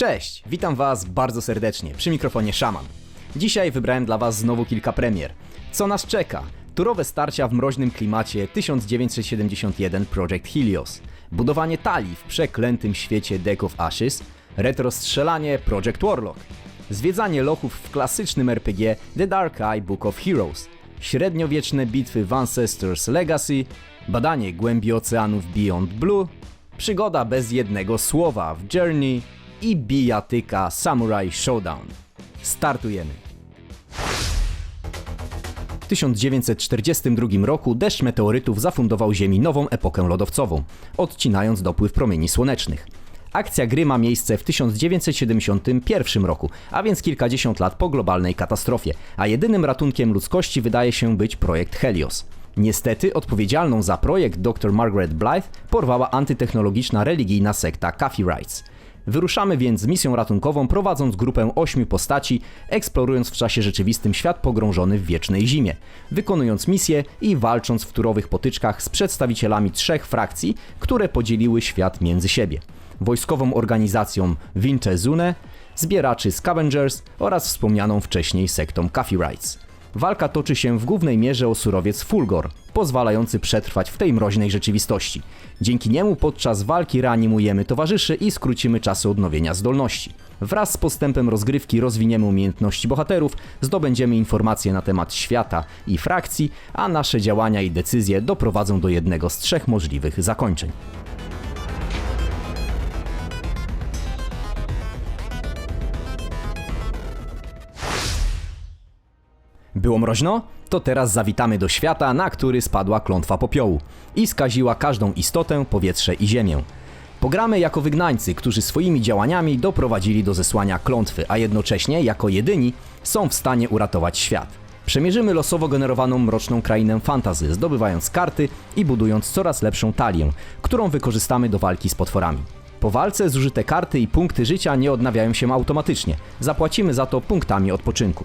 Cześć, witam Was bardzo serdecznie, przy mikrofonie Szaman. Dzisiaj wybrałem dla Was znowu kilka premier. Co nas czeka? Turowe starcia w mroźnym klimacie 1971 Project Helios, budowanie talii w przeklętym świecie Deck of Ashes, retro strzelanie Project Warlock, zwiedzanie lochów w klasycznym RPG The Dark Eye Book of Heroes, średniowieczne bitwy w Ancestors Legacy, badanie głębi oceanów Beyond Blue, przygoda bez jednego słowa w Journey i bijatyka Samurai Showdown. Startujemy! W 1942 roku deszcz meteorytów zafundował Ziemi nową epokę lodowcową, odcinając dopływ promieni słonecznych. Akcja gry ma miejsce w 1971 roku, a więc kilkadziesiąt lat po globalnej katastrofie, a jedynym ratunkiem ludzkości wydaje się być projekt Helios. Niestety odpowiedzialną za projekt dr Margaret Blythe porwała antytechnologiczna religijna sekta Rights. Wyruszamy więc z misją ratunkową, prowadząc grupę ośmiu postaci, eksplorując w czasie rzeczywistym świat pogrążony w wiecznej zimie, wykonując misje i walcząc w turowych potyczkach z przedstawicielami trzech frakcji, które podzieliły świat między siebie. Wojskową organizacją Wintezune, zbieraczy Scavengers oraz wspomnianą wcześniej sektą Coffee Rights. Walka toczy się w głównej mierze o surowiec Fulgor, pozwalający przetrwać w tej mroźnej rzeczywistości. Dzięki niemu podczas walki reanimujemy towarzyszy i skrócimy czasy odnowienia zdolności. Wraz z postępem rozgrywki rozwiniemy umiejętności bohaterów, zdobędziemy informacje na temat świata i frakcji, a nasze działania i decyzje doprowadzą do jednego z trzech możliwych zakończeń. Było mroźno? To teraz zawitamy do świata, na który spadła klątwa popiołu i skaziła każdą istotę, powietrze i ziemię. Pogramy jako wygnańcy, którzy swoimi działaniami doprowadzili do zesłania klątwy, a jednocześnie, jako jedyni, są w stanie uratować świat. Przemierzymy losowo generowaną mroczną krainę fantazy, zdobywając karty i budując coraz lepszą talię, którą wykorzystamy do walki z potworami. Po walce zużyte karty i punkty życia nie odnawiają się automatycznie. Zapłacimy za to punktami odpoczynku.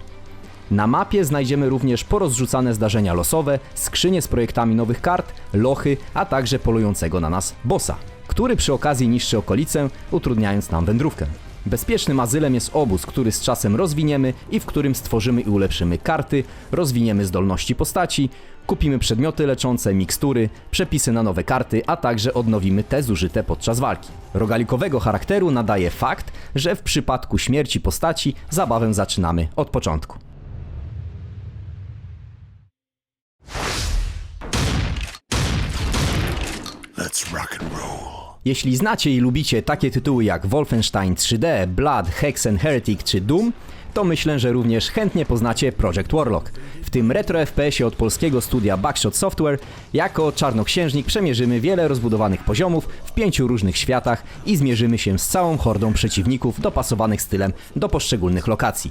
Na mapie znajdziemy również porozrzucane zdarzenia losowe, skrzynie z projektami nowych kart, lochy, a także polującego na nas bossa, który przy okazji niszczy okolicę, utrudniając nam wędrówkę. Bezpiecznym azylem jest obóz, który z czasem rozwiniemy i w którym stworzymy i ulepszymy karty, rozwiniemy zdolności postaci, kupimy przedmioty leczące, mikstury, przepisy na nowe karty, a także odnowimy te zużyte podczas walki. Rogalikowego charakteru nadaje fakt, że w przypadku śmierci postaci zabawę zaczynamy od początku. Jeśli znacie i lubicie takie tytuły jak Wolfenstein 3D, Blood, Hexen Heretic czy Doom, to myślę, że również chętnie poznacie Project Warlock. W tym retro FPS-ie od polskiego studia Backshot Software, jako czarnoksiężnik przemierzymy wiele rozbudowanych poziomów w pięciu różnych światach i zmierzymy się z całą hordą przeciwników dopasowanych stylem do poszczególnych lokacji.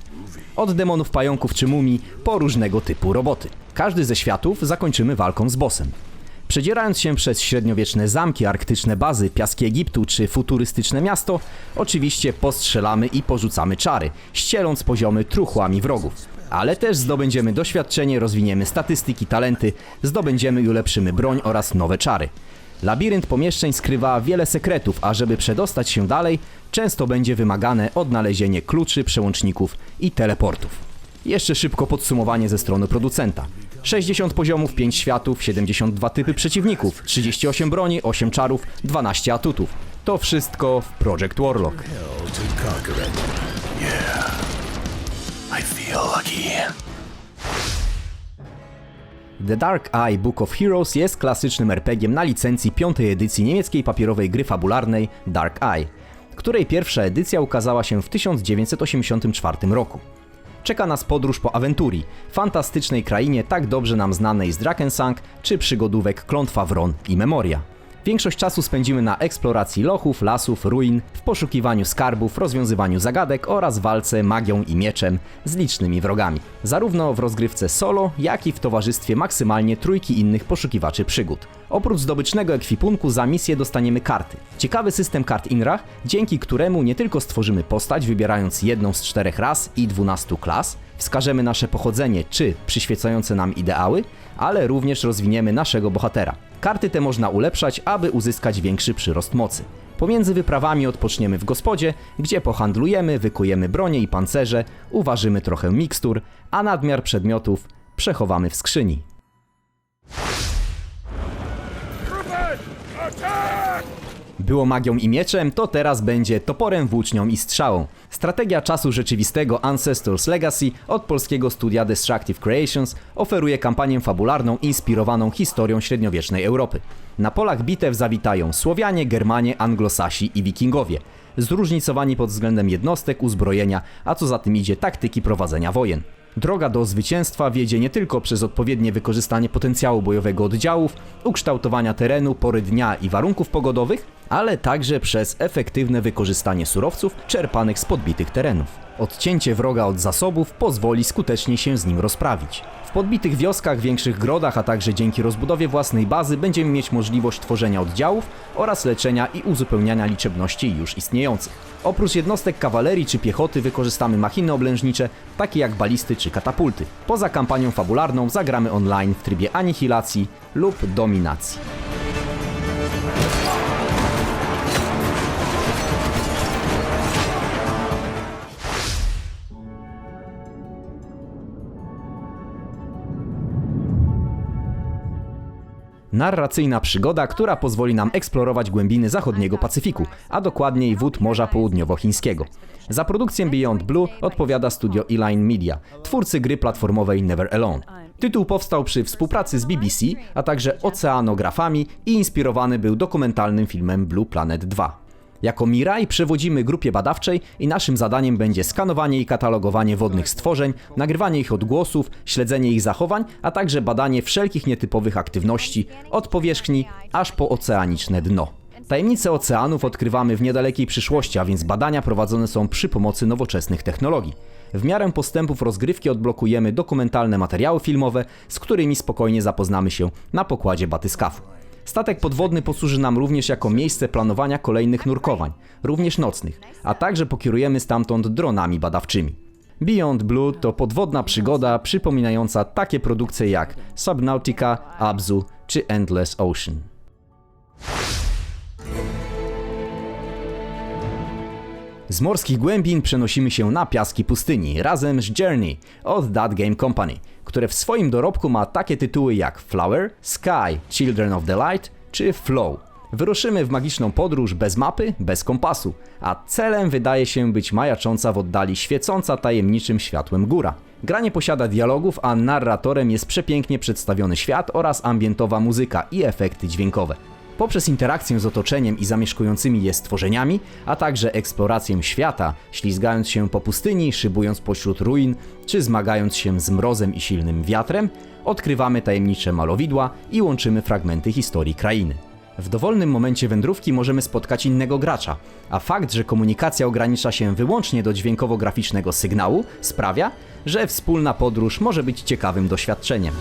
Od demonów pająków czy mumii po różnego typu roboty. Każdy ze światów zakończymy walką z bossem. Przedzierając się przez średniowieczne zamki, arktyczne bazy, piaski Egiptu czy futurystyczne miasto, oczywiście postrzelamy i porzucamy czary, ścieląc poziomy truchłami wrogów. Ale też zdobędziemy doświadczenie, rozwiniemy statystyki, talenty, zdobędziemy i ulepszymy broń oraz nowe czary. Labirynt pomieszczeń skrywa wiele sekretów, a żeby przedostać się dalej, często będzie wymagane odnalezienie kluczy, przełączników i teleportów. Jeszcze szybko podsumowanie ze strony producenta. 60 poziomów, 5 światów, 72 typy przeciwników, 38 broni, 8 czarów, 12 atutów. To wszystko w Project Warlock. The Dark Eye Book of Heroes jest klasycznym RPG na licencji piątej edycji niemieckiej papierowej gry fabularnej Dark Eye, której pierwsza edycja ukazała się w 1984 roku. Czeka nas podróż po Aventurii, fantastycznej krainie tak dobrze nam znanej z Drakensang czy przygodówek Klątwa Wron i Memoria. Większość czasu spędzimy na eksploracji lochów, lasów, ruin, w poszukiwaniu skarbów, rozwiązywaniu zagadek oraz walce magią i mieczem z licznymi wrogami. Zarówno w rozgrywce solo, jak i w towarzystwie maksymalnie trójki innych poszukiwaczy przygód. Oprócz zdobycznego ekwipunku za misję dostaniemy karty. Ciekawy system kart Inrach, dzięki któremu nie tylko stworzymy postać wybierając jedną z czterech ras i 12 klas, wskażemy nasze pochodzenie czy przyświecające nam ideały, ale również rozwiniemy naszego bohatera. Karty te można ulepszać, aby uzyskać większy przyrost mocy. Pomiędzy wyprawami odpoczniemy w gospodzie, gdzie pohandlujemy, wykujemy bronie i pancerze, uważymy trochę mikstur, a nadmiar przedmiotów przechowamy w skrzyni. Było magią i mieczem, to teraz będzie toporem, włócznią i strzałą. Strategia czasu rzeczywistego Ancestors Legacy od polskiego studia Destructive Creations oferuje kampanię fabularną inspirowaną historią średniowiecznej Europy. Na polach bitew zawitają Słowianie, Germanie, Anglosasi i Wikingowie. Zróżnicowani pod względem jednostek, uzbrojenia, a co za tym idzie taktyki prowadzenia wojen. Droga do zwycięstwa wiedzie nie tylko przez odpowiednie wykorzystanie potencjału bojowego oddziałów, ukształtowania terenu, pory dnia i warunków pogodowych, ale także przez efektywne wykorzystanie surowców czerpanych z podbitych terenów. Odcięcie wroga od zasobów pozwoli skutecznie się z nim rozprawić. W podbitych wioskach, większych grodach, a także dzięki rozbudowie własnej bazy będziemy mieć możliwość tworzenia oddziałów oraz leczenia i uzupełniania liczebności już istniejących. Oprócz jednostek kawalerii czy piechoty wykorzystamy machiny oblężnicze, takie jak balisty czy katapulty. Poza kampanią fabularną zagramy online w trybie anihilacji lub dominacji. Narracyjna przygoda, która pozwoli nam eksplorować głębiny zachodniego Pacyfiku, a dokładniej wód Morza Południowochińskiego. Za produkcję Beyond Blue odpowiada studio Eline Media, twórcy gry platformowej Never Alone. Tytuł powstał przy współpracy z BBC, a także oceanografami i inspirowany był dokumentalnym filmem Blue Planet 2. Jako Mirai przewodzimy grupie badawczej i naszym zadaniem będzie skanowanie i katalogowanie wodnych stworzeń, nagrywanie ich odgłosów, śledzenie ich zachowań, a także badanie wszelkich nietypowych aktywności od powierzchni aż po oceaniczne dno. Tajemnice oceanów odkrywamy w niedalekiej przyszłości, a więc badania prowadzone są przy pomocy nowoczesnych technologii. W miarę postępów rozgrywki odblokujemy dokumentalne materiały filmowe, z którymi spokojnie zapoznamy się na pokładzie batyskafu. Statek podwodny posłuży nam również jako miejsce planowania kolejnych nurkowań, również nocnych, a także pokierujemy stamtąd dronami badawczymi. Beyond Blue to podwodna przygoda przypominająca takie produkcje jak Subnautica, Abzu czy Endless Ocean. Z morskich głębin przenosimy się na piaski pustyni razem z Journey od That Game Company, które w swoim dorobku ma takie tytuły jak Flower, Sky, Children of the Light czy Flow. Wyruszymy w magiczną podróż bez mapy, bez kompasu, a celem wydaje się być majacząca w oddali świecąca tajemniczym światłem góra. Gra nie posiada dialogów, a narratorem jest przepięknie przedstawiony świat oraz ambientowa muzyka i efekty dźwiękowe. Poprzez interakcję z otoczeniem i zamieszkującymi je stworzeniami, a także eksplorację świata, ślizgając się po pustyni, szybując pośród ruin, czy zmagając się z mrozem i silnym wiatrem, odkrywamy tajemnicze malowidła i łączymy fragmenty historii krainy. W dowolnym momencie wędrówki możemy spotkać innego gracza, a fakt, że komunikacja ogranicza się wyłącznie do dźwiękowo-graficznego sygnału, sprawia, że wspólna podróż może być ciekawym doświadczeniem.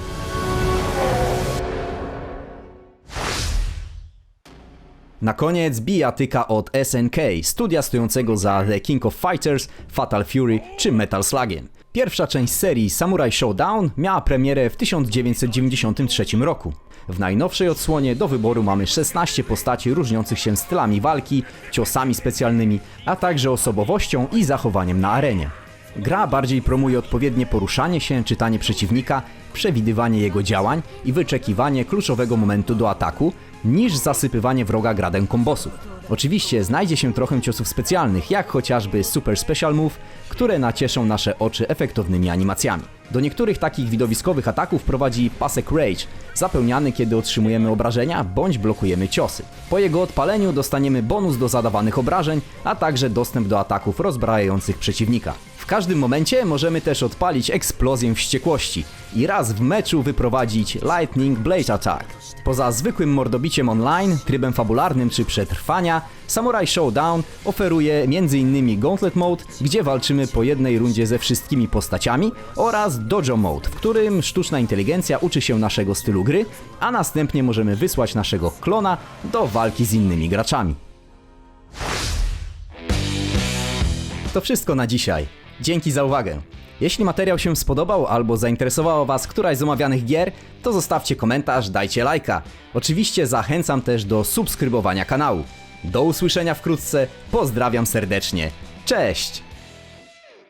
Na koniec bijatyka od SNK, studia stojącego za The King of Fighters, Fatal Fury czy Metal Slugiem. Pierwsza część serii Samurai Showdown miała premierę w 1993 roku. W najnowszej odsłonie do wyboru mamy 16 postaci różniących się stylami walki, ciosami specjalnymi, a także osobowością i zachowaniem na arenie. Gra bardziej promuje odpowiednie poruszanie się, czytanie przeciwnika, przewidywanie jego działań i wyczekiwanie kluczowego momentu do ataku, niż zasypywanie wroga gradem kombosów. Oczywiście znajdzie się trochę ciosów specjalnych, jak chociażby Super Special Move, które nacieszą nasze oczy efektownymi animacjami. Do niektórych takich widowiskowych ataków prowadzi pasek Rage, zapełniany kiedy otrzymujemy obrażenia bądź blokujemy ciosy. Po jego odpaleniu dostaniemy bonus do zadawanych obrażeń, a także dostęp do ataków rozbrajających przeciwnika. W każdym momencie możemy też odpalić eksplozję wściekłości i raz w meczu wyprowadzić Lightning Blade Attack. Poza zwykłym mordobiciem online, trybem fabularnym czy przetrwania, Samurai Showdown oferuje m.in. Gauntlet Mode, gdzie walczymy po jednej rundzie ze wszystkimi postaciami oraz Dojo Mode, w którym sztuczna inteligencja uczy się naszego stylu gry, a następnie możemy wysłać naszego klona do walki z innymi graczami. To wszystko na dzisiaj. Dzięki za uwagę. Jeśli materiał się spodobał albo zainteresowała Was któraś z omawianych gier, to zostawcie komentarz, dajcie lajka. Oczywiście zachęcam też do subskrybowania kanału. Do usłyszenia wkrótce, pozdrawiam serdecznie. Cześć!